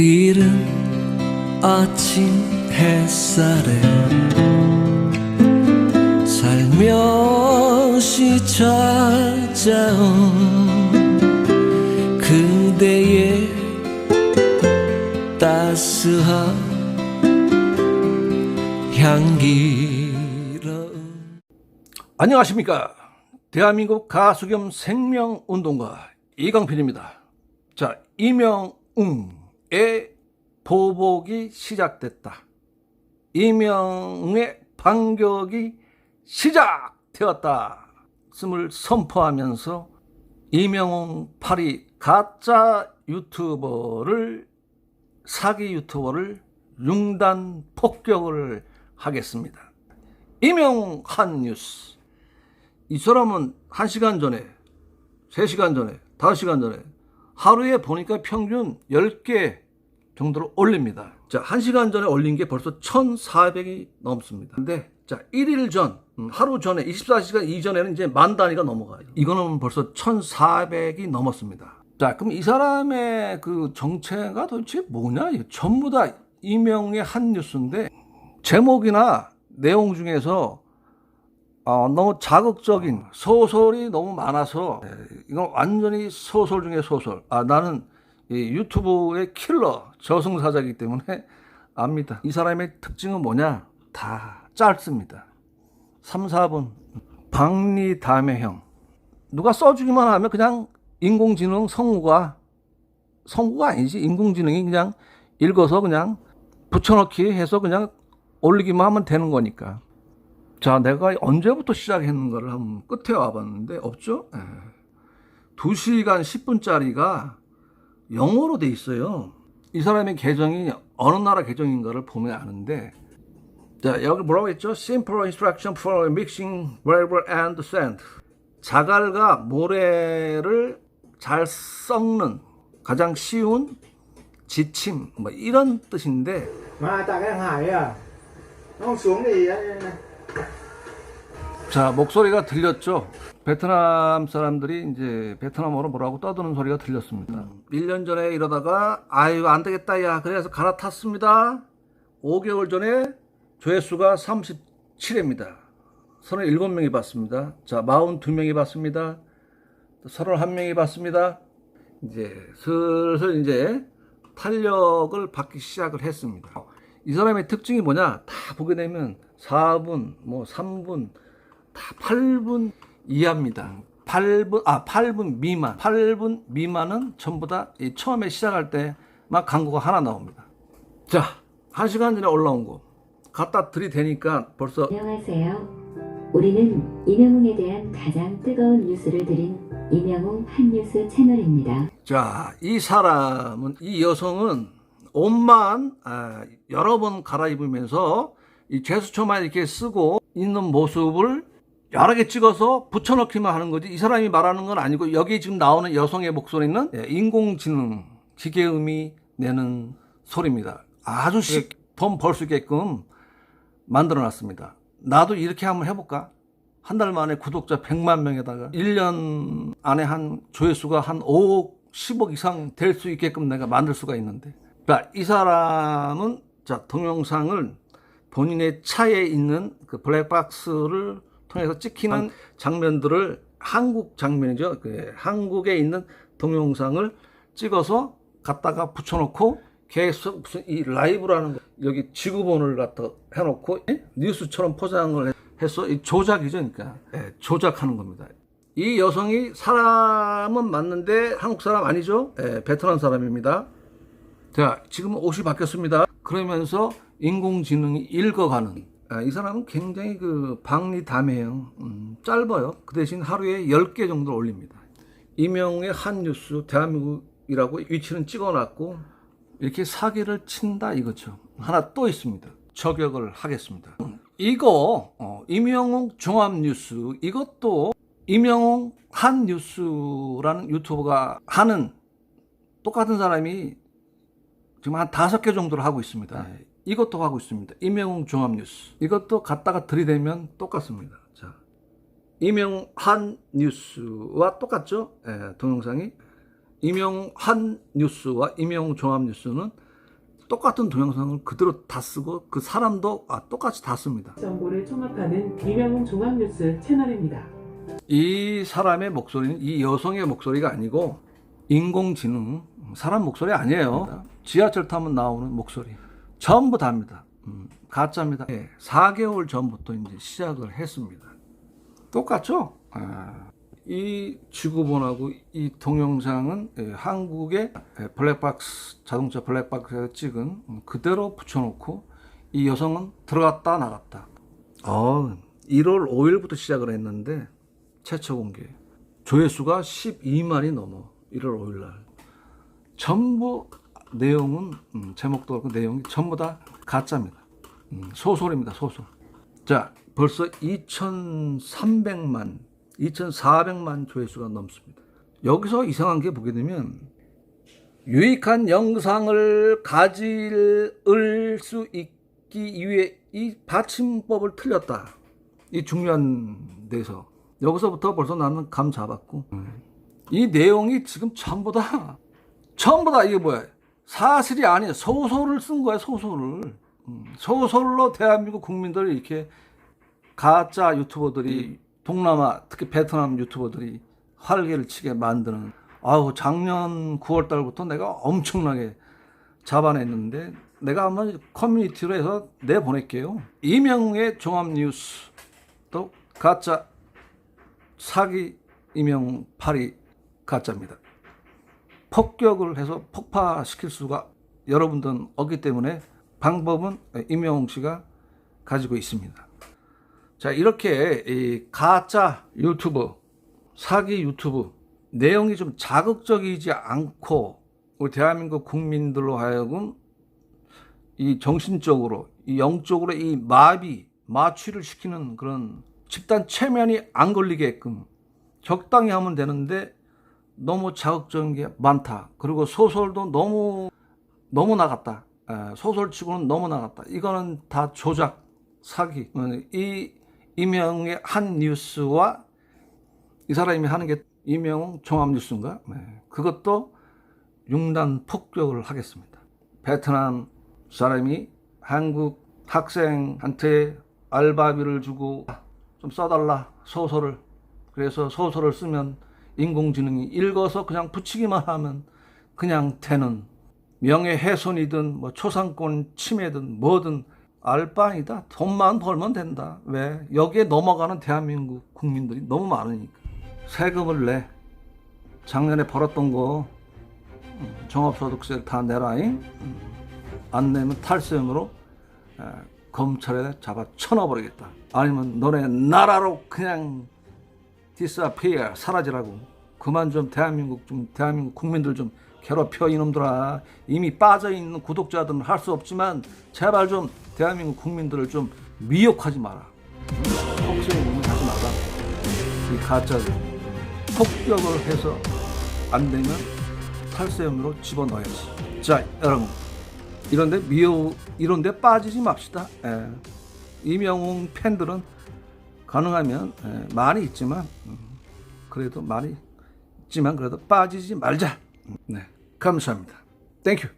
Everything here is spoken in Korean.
이른 아침 햇살에 살며시 찾아온 그대의 따스한 향기로운 안녕하십니까. 대한민국 가수 겸 생명운동가 이강필입니다. 자, 이명웅 의 보복이 시작됐다. 이명웅의 반격이 시작되었다. 씀을 선포하면서 이명웅 팔이 가짜 유튜버를 사기 유튜버를 융단 폭격을 하겠습니다. 이명웅 한 뉴스. 이 사람은 1시간 전에, 3시간 전에, 5시간 전에 하루에 보니까 평균 10개 정도로 올립니다. 자, 1시간 전에 올린 게 벌써 1,400이 넘습니다. 근데 자, 1일 전, 음, 하루 전에 24시간 이전에는 이제 만 단위가 넘어가요. 이거는 벌써 1,400이 넘었습니다. 자, 그럼 이 사람의 그 정체가 도대체 뭐냐? 전부 다 이명의 한 뉴스인데 제목이나 내용 중에서 어, 너무 자극적인 소설이 너무 많아서 예, 이건 완전히 소설 중에 소설. 아 나는 이 유튜브의 킬러 저승사자이기 때문에 압니다. 이 사람의 특징은 뭐냐? 다 짧습니다. 3, 4분. 박리담의형. 누가 써주기만 하면 그냥 인공지능 성우가 성우가 아니지 인공지능이 그냥 읽어서 그냥 붙여넣기 해서 그냥 올리기만 하면 되는 거니까. 자, 내가 언제부터 시작했는가를 한번 끝에 와봤는데 없죠? 예. 2시간 10분짜리가 영어로 돼 있어요. 이 사람의 계정이 어느 나라 계정인가를 보면 아는데 자, 여기 뭐라고 했죠? Simple instruction for mixing variable and sand. 자갈과 모래를 잘 섞는 가장 쉬운 지침 뭐 이런 뜻인데 mà 자, 목소리가 들렸죠? 베트남 사람들이 이제 베트남어로 뭐라고 떠드는 소리가 들렸습니다. 1년 전에 이러다가, 아유, 안 되겠다, 야. 그래서 갈아탔습니다. 5개월 전에 조회수가 37회입니다. 37명이 봤습니다. 자, 42명이 봤습니다. 31명이 봤습니다. 이제 슬슬 이제 탄력을 받기 시작을 했습니다. 이 사람의 특징이 뭐냐? 다 보게 되면 4분, 뭐 3분, 다 8분 이하입니다. 8분, 아, 8분 미만. 8분 미만은 전부 다이 처음에 시작할 때 막 광고가 하나 나옵니다. 자, 한 시간 전에 올라온 거. 갖다 들이대니까 벌써 안녕하세요. 우리는 이명웅에 대한 가장 뜨거운 뉴스를 드린 이명웅 한뉴스 채널입니다. 자, 이 사람은, 이 여성은 옷만 아, 여러 번 갈아입으면서 이 제스처만 이렇게 쓰고 있는 모습을 여러 개 찍어서 붙여넣기만 하는 거지. 이 사람이 말하는 건 아니고 여기 지금 나오는 여성의 목소리는 예, 인공지능 기계음이 내는 소리입니다. 아주 돈 벌 수 있게끔 만들어 놨습니다. 나도 이렇게 한번 해볼까? 한 달 만에 구독자 100만 명에다가 1년 안에 한 조회수가 한 5억, 10억 이상 될 수 있게끔 내가 만들 수가 있는데. 자, 이 사람은 자, 동영상을 본인의 차에 있는 그 블랙박스를 통해서 찍히는 장면들을 한국 장면이죠. 그 한국에 있는 동영상을 찍어서 갖다가 붙여놓고 계속 무슨 이 라이브라는 거 여기 지구본을 갖다 해놓고 예? 뉴스처럼 포장을 해- 해서 이 조작이죠, 그러니까 예, 조작하는 겁니다. 이 여성이 사람은 맞는데 한국 사람 아니죠? 예, 베트남 사람입니다. 자, 지금 옷이 바뀌었습니다. 그러면서 인공지능이 읽어가는. 아, 이 사람은 굉장히 그 박리담해요. 음, 짧아요. 그 대신 하루에 10개 정도 올립니다. 이명의 한 뉴스, 대한민국이라고 위치는 찍어놨고, 이렇게 사기를 친다 이거죠. 하나 또 있습니다. 저격을 하겠습니다. 이거, 어, 이명웅 종합뉴스, 이것도 이명웅 한 뉴스라는 유튜버가 하는 똑같은 사람이 지금 한 다섯 개 정도를 하고 있습니다. 예, 이것도 하고 있습니다. 이명웅 종합뉴스. 이것도 갖다가 들이대면 똑같습니다. 자, 이명한 뉴스와 똑같죠? 예, 동영상이. 이명한 뉴스와 이명웅 종합뉴스는 똑같은 동영상을 그대로 다 쓰고 그 사람도 아, 똑같이 다 씁니다. 정보를 총합하는 이명웅 종합뉴스 채널입니다. 이 사람의 목소리는 이 여성의 목소리가 아니고 인공지능 사람 목소리 아니에요. 지하철 타면 나오는 목소리 전부 다입니다. 음, 가짜입니다. 4개월 전부터 이제 시작을 했습니다. 똑같죠? 아, 이 지구본하고 이 동영상은 예, 한국의 예, 블랙박스 자동차 블랙박스에서 찍은 음, 그대로 붙여놓고 이 여성은 들어갔다 나갔다. 어, 1월 5일부터 시작을 했는데 최초 공개 조회수가 12만이 넘어 1월 5일 날 전부 내용은 음, 제목도 그렇고 내용이 전부 다 가짜입니다. 음, 소설입니다. 소설. 자, 벌써 2,300만, 2,400만 조회수가 넘습니다. 여기서 이상한 게 보게 되면 유익한 영상을 가질 수 있기 위해 이 받침법을 틀렸다. 이 중요한 데서 여기서부터 벌써 나는 감 잡았고 이 내용이 지금 전부 다 전부 다 이게 뭐야 사실이 아니야 소설을 쓴 거야 소설을. 음, 소설로 대한민국 국민들을 이렇게 가짜 유튜버들이 동남아 특히 베트남 유튜버들이 활개를 치게 만드는. 아우 작년 9월 달부터 내가 엄청나게 잡아냈는데 내가 한번 커뮤니티로 해서 내보낼게요. 이명의 종합뉴스 또 가짜 사기 이명 팔이 가짜입니다. 폭격을 해서 폭파시킬 수가 여러분들은 없기 때문에 방법은 임영웅 씨가 가지고 있습니다. 자 이렇게 이 가짜 유튜브 사기 유튜브 내용이 좀 자극적이지 않고 우리 대한민국 국민들로 하여금 이 정신적으로 이 영적으로 이 마비 마취를 시키는 그런 집단 체면이 안 걸리게끔 적당히 하면 되는데 너무 자극적인 게 많다. 그리고 소설도 너무 너무 나갔다. 에, 소설치고는 너무 나갔다. 이거는 다 조작, 사기. 어, 이 이명의 한 뉴스와 이 사람이 하는 게 이명 종합뉴스인가? 네. 그것도 융단 폭격을 하겠습니다. 베트남 사람이 한국 학생한테 알바비를 주고 좀 써달라 소설을 그래서 소설을 쓰면 인공지능이 읽어서 그냥 붙이기만 하면 그냥 되는 명예훼손이든 뭐 초상권 침해든 뭐든 알바니다. 돈만 벌면 된다. 왜? 여기에 넘어가는 대한민국 국민들이 너무 많으니까. 세금을 내. 작년에 벌었던 거 음, 종합소득세 다 내라잉? 음, 안 내면 탈세금으로 에, 검찰에 잡아 쳐넣어버리겠다. 아니면 너네 나라로 그냥 디스아피어 사라지라고. 그만 좀 대한민국 좀 대한민국 국민들 좀 괴롭혀 이놈들아. 이미 빠져 있는 구독자들은 할 수 없지만 제발 좀 대한민국 국민들을 좀 미혹하지 마라. 혹시나 보면 하지 마라. 이 가짜들 폭격을 해서 안 되면 탈세음으로 집어넣어야지. 자 여러분 이런데 미호 이런데 빠지지 맙시다. 예. 이명웅 팬들은 가능하면 예, 많이 있지만 음, 그래도 많이 있지만 그래도 빠지지 말자. 네 감사합니다. 땡큐.